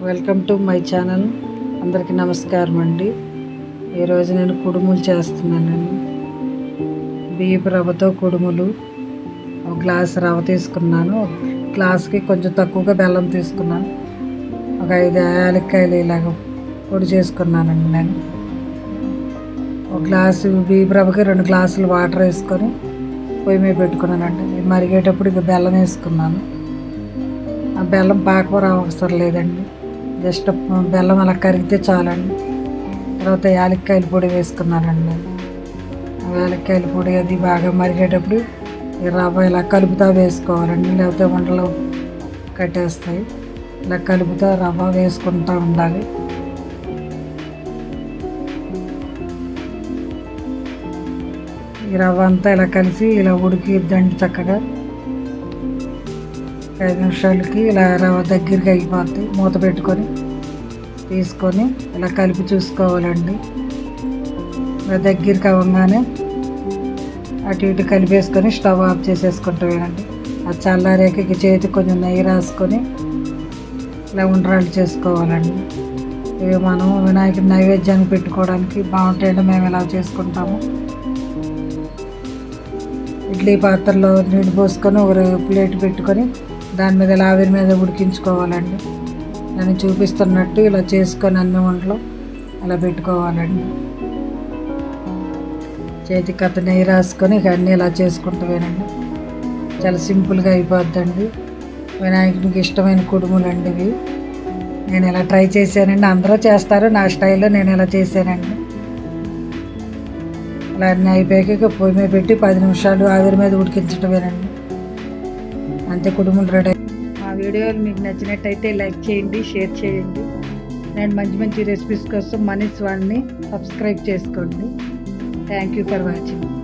Welcome to my channel. అందరికీ నమస్కారం అండి. ఈరోజు నేను కుడుములు చేస్తున్నానండి. బియ్యపు రవ్వతో కుడుములు ఒక గ్లాస్ రవ్వ తీసుకున్నాను. ఒక గ్లాస్కి కొంచెం తక్కువగా బెల్లం తీసుకున్నాను. ఒక ఐదు యాలక్కాయలు ఇలాగ పొడి చేసుకున్నానండి నేను. ఒక గ్లాసు బియ్యపు రవ్వకి రెండు గ్లాసులు వాటర్ వేసుకొని పొయ్యి మీద పెట్టుకున్నానండి. మరిగేటప్పుడు ఇక బెల్లం వేసుకున్నాను. ఆ బెల్లం పాకపోరా అవసరం లేదండి. జస్ట్ బెల్లం అలా కరిగితే చాలండి. తర్వాత యాలక్కాయల పొడి వేసుకున్నానండి. నేను యాలక్కాయల పొడి అది బాగా మరిగేటప్పుడు ఈ రవ్వ ఇలా కలుపుతా వేసుకోవాలండి. లేకపోతే వంటలు కట్టేస్తాయి. ఇలా కలుపుతా రవ్వ వేసుకుంటూ ఉండాలి. ఈ రవ్వ అంతా ఇలా కలిసి ఇలా ఉడికిద్దండి చక్కగా ఐదు నిమిషాలకి ఇలా రవ్వ దగ్గరికి అయిపోద్ది. మూత పెట్టుకొని తీసుకొని ఇలా కలిపి చూసుకోవాలండి. ఇలా దగ్గరికి అవ్వగానే అటు ఇటు కలిపేసుకొని స్టవ్ ఆఫ్ చేసేసుకుంటామేనండి అది చల్లారేక ఇక చేతికి కొంచెం నెయ్యి రాసుకొని ఇలా ఉండ్రాలు చేసుకోవాలండి. ఇవి మనం వినాయకుడి నైవేద్యాన్ని పెట్టుకోవడానికి బాగుంటాయండి. మేము ఇలా చేసుకుంటాము. ఇడ్లీ పాత్రలో నీళ్ళు పోసుకొని ఒక ప్లేట్ పెట్టుకొని దాని మీద ఇలా ఆవిరి మీద ఉడికించుకోవాలండి. నేను చూపిస్తున్నట్టు ఇలా చేసుకొని అన్ని వంటలు అలా పెట్టుకోవాలండి. చేతికి కథ నెయ్యి రాసుకొని ఇక అన్నీ ఇలా చేసుకుంటామేనండి చాలా సింపుల్గా అయిపోద్దండి. వినాయకునికి ఇష్టమైన కుడుములు అండి ఇవి. నేను ఇలా ట్రై చేశానండి. అందరూ చేస్తారు. నా స్టైల్లో నేను ఇలా చేశానండి. ఇలా అన్నీ అయిపోయాక ఇక పొయ్యి మీద పెట్టి పది నిమిషాలు ఆవిరి మీద ఉడికించటమేనండి. అంతే కుటుంబం రెడీ మా వీడియోలు మీకు నచ్చినట్టయితే లైక్ చేయండి షేర్ చేయండి. నేను మంచి మంచి రెసిపీస్ కోసం మనీస్ వాడిని సబ్స్క్రైబ్ చేసుకోండి. Thank you for watching